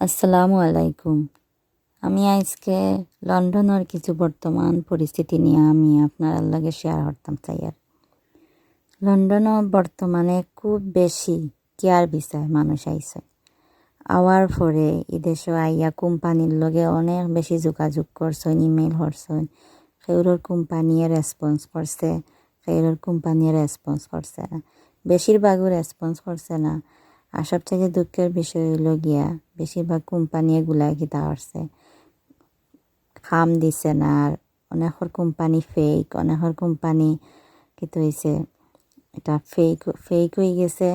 আসসালামু আলাইকুম। আমি আজকে লন্ডনের কিছু বর্তমান পরিস্থিতি নিয়ে আমি আপনার লগে শেয়ার করতাম চাই আর। লন্ডনও বর্তমানে খুব বেশি কেয়ার বিষয় মানুষ আইছে। আওয়ার পরে এদেশে আইয়া কোম্পানির লগে অনেক বেশি যোগাযোগ করছেন ইমেল করছেন সেগুলোর কোম্পানিয়ে রেসপন্স করছে সেগুলোর কোম্পানিয়ে রেসপন্স করছে না। বেশিরভাগও রেসপন্স করছে না। আর সবথেকে দুঃখের বিষয় হইল গিয়া, বেশিরভাগ কোম্পানি এগুলা কিতা করছে। খাম দিছে না, আর অনেকের কোম্পানি ফেক অনেকের কোম্পানি কিতো হয়েছে এটা ফেক ফেক হয়ে গেছে,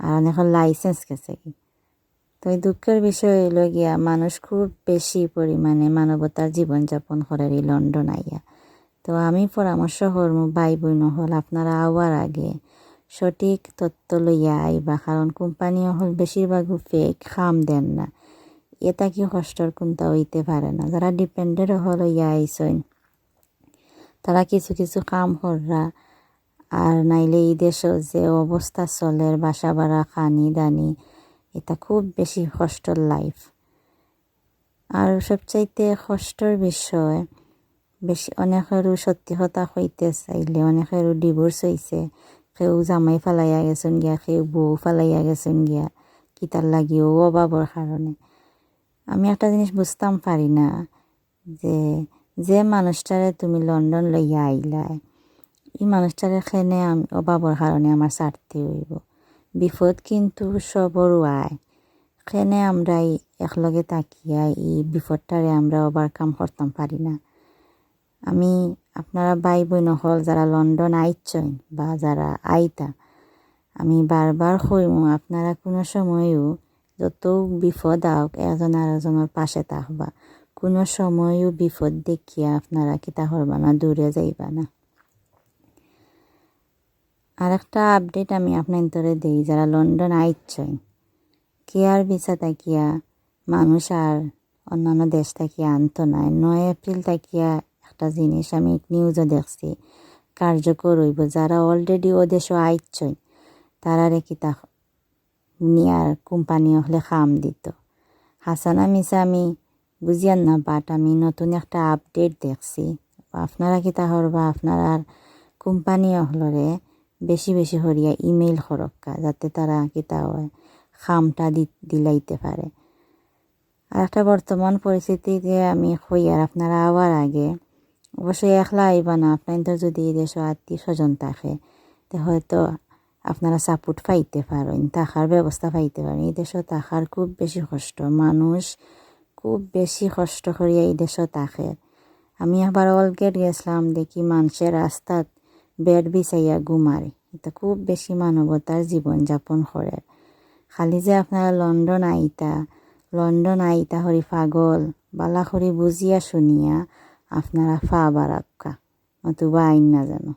আর অনেকের লাইসেন্স গেছে কি। তো এই দুঃখের বিষয় হইল গিয়া, মানুষ খুব বেশি পরিমাণে মানবতার জীবনযাপন করে এই লন্ডন আইয়া। তো আমি পরামর্শ করব ভাই বোন হল, আপনারা আওয়ার আগে সঠিক তথ্য লইয়া আইবা, কারণ কোম্পানি হল বেশিরভাগও ফেক খাম দেন না। এটা কি কষ্টর কোনটা হইতে পারে না। যারা ডিপেন্ডেন্ট হল ইয়া আইসইন, তারা কিছু কিছু কাম কররা, আর নাইলে এই দেশও যে অবস্থা চলের বাসা বাড়া খানি দানি, এটা খুব বেশি কষ্টর লাইফ আর সবচাইতে কষ্টর বিষয়, বেশি অনেকেরও সত্যি কথা হইতে চাইলে, অনেকেরও ডিভোর্স হয়েছে কেউ জামাই ফালাইয়া গেছেন গিয়া কেউ বউ ফালাইয়া গেছেন গিয়া কিতার লাগিও অভাবর কারণে আমি একটা জিনিস বুঝতাম পারি না যে যে মানুষটারে তুমি লন্ডন লইয়া আইলাই এই মানুষটারে খেনে আমি অভাবর কারণে আমার ছাড়তে হইব বিপদ কিন্তু সবরও আয় খেনে আমরা একলগে তাকিয়া এই বিপদটারে আমরা ওভারকাম করতাম পারি না আমি আপনারা ভাই বোন হল যারা লন্ডন আইচন বা যারা আইতা, আমি বারবার কইমু, আপনারা কোনো সময়ও যত বিপদ আওক এজন আর এজনের পাশে থাকবা। কোনো সময়ও বিপদ দেখিয়া আপনারা কিতা করবা না, দূরে যাইবা না। আর একটা আপডেট আমি আপনার তোরে দেই, যারা লন্ডন আইচন কেয়ার ভিসা তাকিয়া মানুষ আর অন্যান্য দেশ তাকিয়া আনতো না। নয় এপ্রিল তাকিয়া একটা জিনিস আমি নিউজও দেখছি। কার্যকর হইব। যারা অলরেডি ও দেশও আইচ্ছই, তারা রেখি তা নিয়ার কোম্পানি হলে খাম দিত। হাসানা মিসা আমি বুঝিয়ান না বাট আমি নতুন একটা আপডেট দেখছি। আপনারা কিতা হরবা? আপনারা কোম্পানি হলরে বেশি বেশি হরিয়া ইমেইল করক্কা যাতে তারা কিতা হয়, খামটা দি, দিলাইতে পারে। আর একটা বর্তমান পরিস্থিতিতে আমি হই, আর আপনারা আবার আগে অবশ্যই একলা আইবা না। আপনাদের যদি দেশে আত্মীয় স্বজন থাকে, তো হয়তো আপনারা সাপোর্ট পাইতে পারেন, থাকার ব্যবস্থা পাইতে পারেন। এই দেশে থাকার খুব বেশি কষ্ট। মানুষ খুব বেশি কষ্ট করিয়া এই দেশে থাকে। আমি আবার অলগেট গেছিলাম, দেখি মানুষের রাস্তাত বেড বিছাইয়া ঘুমারে এটা খুব বেশি মানবতার জীবনযাপন করে। খালি যে আপনারা লন্ডন আইতা লন্ডন আইতা হরি পাগল, বালা করি বুঝিয়া শুনিয়া আপনারা ফা বাড়াক্কা অত আইন না জানো